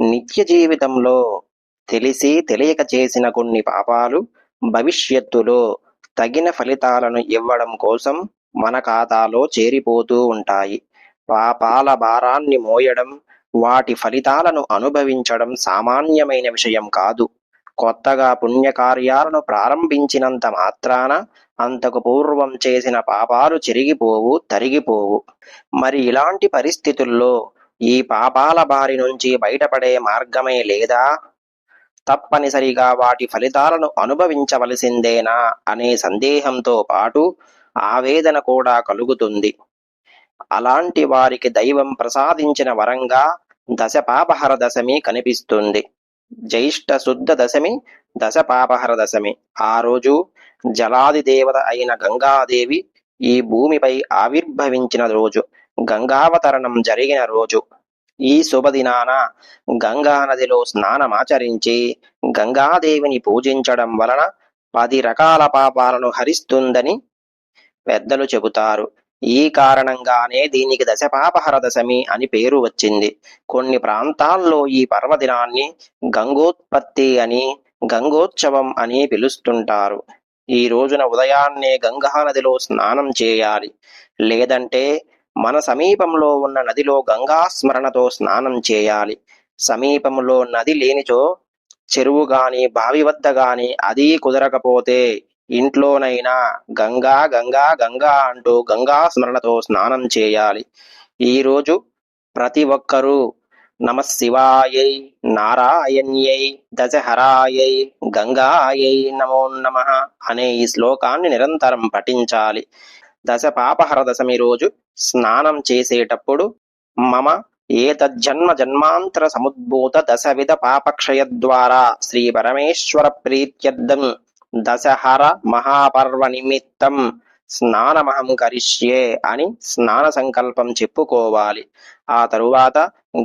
నిత్య జీవితంలో తెలిసి తెలియక చేసిన కొన్ని పాపాలు భవిష్యత్తులో తగిన ఫలితాలను ఇవ్వడం కోసం మన ఖాతాలో చేరిపోతూ ఉంటాయి. పాపాల భారాన్ని మోయడం వాటి ఫలితాలను అనుభవించడం సామాన్యమైన విషయం కాదు. కొత్తగా పుణ్యకార్యాలను ప్రారంభించినంత మాత్రాన అంతకు పూర్వం చేసిన పాపాలు చెరిగిపోవు తరిగిపోవు. మరి ఇలాంటి పరిస్థితుల్లో ఈ పాపాల బారి నుంచి బయటపడే మార్గమే లేదా? తప్పనిసరిగా వాటి ఫలితాలను అనుభవించవలసిందేనా అనే సందేహంతో పాటు ఆవేదన కూడా కలుగుతుంది. అలాంటి వారికి దైవం ప్రసాదించిన వరంగా దశ పాపహర దశమి కనిపిస్తుంది. జ్యేష్ఠ శుద్ధ దశమి దశ పాపహర దశమి. ఆ రోజు జలాది దేవత అయిన గంగాదేవి ఈ భూమిపై ఆవిర్భవించిన రోజు. గంగావతరణం జరిగిన రోజు. ఈ శుభదినాన గంగా నదిలో స్నానమాచరించి గంగాదేవిని పూజించడం వలన పది రకాల పాపాలను హరిస్తుందని పెద్దలు చెబుతారు. ఈ కారణంగానే దీనికి దశపాపహర దశమి అని పేరు వచ్చింది. కొన్ని ప్రాంతాల్లో ఈ పర్వదినాన్ని గంగోత్పత్తి అని గంగోత్సవం అని పిలుస్తుంటారు. ఈ రోజున ఉదయాన్నే గంగా నదిలో స్నానం చేయాలి. లేదంటే మన సమీపంలో ఉన్న నదిలో గంగా స్మరణతో స్నానం చేయాలి. సమీపంలో నది లేనిచో చెరువు గాని బావి వద్ద గాని అది కుదరకపోతే ఇంట్లోనైనా గంగా గంగా గంగా అంటూ గంగా స్మరణతో స్నానం చేయాలి. ఈరోజు ప్రతి ఒక్కరూ నమశివాయై నారాయణ్యై దశహరాయై గంగాయై నమో నమ అనే ఈ శ్లోకాన్ని నిరంతరం పఠించాలి. దశ పాపహర దశమి రోజు స్నానం చేసేటప్పుడు మమ ఏతజ్జన్మ జన్మాంతర సముద్భూత దశవిధ పాపక్షయ ద్వారా శ్రీ పరమేశ్వర ప్రీత్యర్థం దశహర మహాపర్వ నిమిత్తం స్నానమహం కరిష్యే అని స్నాన సంకల్పం చెప్పుకోవాలి. ఆ తరువాత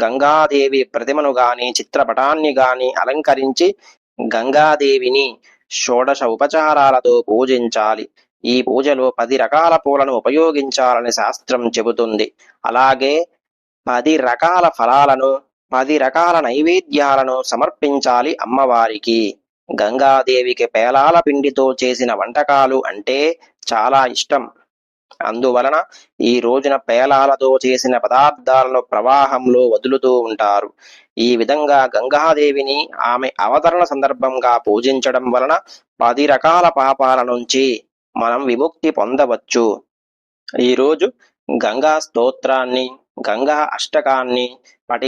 గంగాదేవి ప్రతిమను గాని చిత్రపటాన్ని గాని అలంకరించి గంగాదేవిని షోడశ ఉపచారాలతో పూజించాలి. ఈ పూజలో పది రకాల పూలను ఉపయోగించాలని శాస్త్రం చెబుతుంది. అలాగే పది రకాల ఫలాలను పది రకాల నైవేద్యాలను సమర్పించాలి అమ్మవారికి. గంగాదేవికి పేలాల పిండితో చేసిన వంటకాలు అంటే చాలా ఇష్టం. అందువలన ఈ రోజున పేలాలతో చేసిన పదార్థాలను ప్రవాహంలో వదులుతూ ఉంటారు. ఈ విధంగా గంగాదేవిని ఆమె అవతరణ సందర్భంగా పూజించడం వలన పది రకాల పాపాల నుంచి మనం విముక్తి పొందవచ్చు. ఈరోజు గంగా స్తోత్రాన్ని గంగా అష్టకాన్ని పఠి